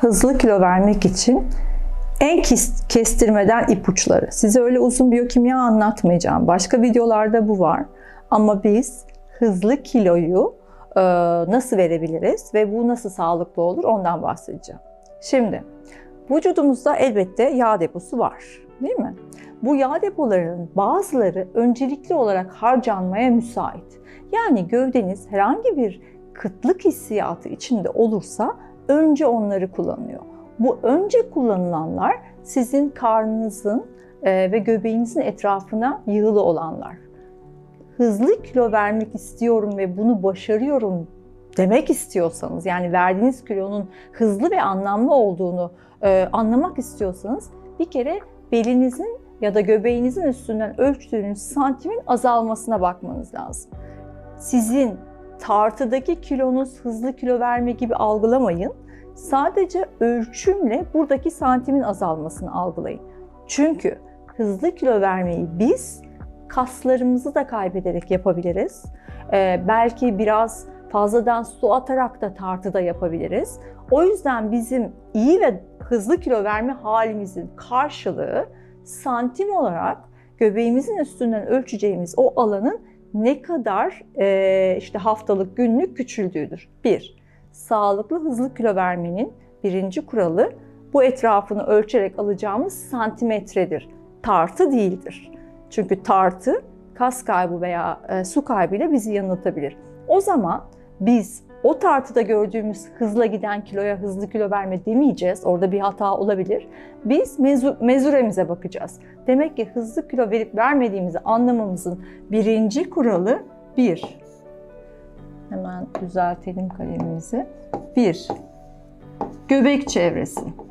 Hızlı kilo vermek için en kes- kestirmeden ipuçları. Size öyle uzun biyokimya anlatmayacağım. Başka videolarda bu var. Ama biz hızlı kiloyu e, nasıl verebiliriz ve bu nasıl sağlıklı olur ondan bahsedeceğim. Şimdi vücudumuzda elbette yağ deposu var. Değil mi? Bu yağ depolarının bazıları öncelikli olarak harcanmaya müsait. Yani gövdeniz herhangi bir kıtlık hissiyatı içinde olursa önce onları kullanıyor. Bu önce kullanılanlar sizin karnınızın e, ve göbeğinizin etrafına yığılı olanlar. Hızlı kilo vermek istiyorum ve bunu başarıyorum demek istiyorsanız, yani verdiğiniz kilonun hızlı ve anlamlı olduğunu e, anlamak istiyorsanız bir kere belinizin ya da göbeğinizin üstünden ölçtüğünüz santimin azalmasına bakmanız lazım. Sizin tartıdaki kilonuz hızlı kilo verme gibi algılamayın. Sadece ölçümle buradaki santimin azalmasını algılayın. Çünkü hızlı kilo vermeyi biz kaslarımızı da kaybederek yapabiliriz. Ee, belki biraz fazladan su atarak da tartıda yapabiliriz. O yüzden bizim iyi ve hızlı kilo verme halimizin karşılığı santim olarak göbeğimizin üstünden ölçeceğimiz o alanın ne kadar e, işte haftalık, günlük küçüldüğüdür. Bir, sağlıklı hızlı kilo vermenin birinci kuralı bu etrafını ölçerek alacağımız santimetredir. Tartı değildir. Çünkü tartı kas kaybı veya e, su kaybıyla bizi yanıltabilir. O zaman biz o tartıda gördüğümüz hızla giden kiloya hızlı kilo verme demeyeceğiz. Orada bir hata olabilir. Biz mezu, mezuremize bakacağız. Demek ki hızlı kilo verip vermediğimizi anlamamızın birinci kuralı bir. Hemen düzeltelim kalemimizi. Bir, göbek çevresi.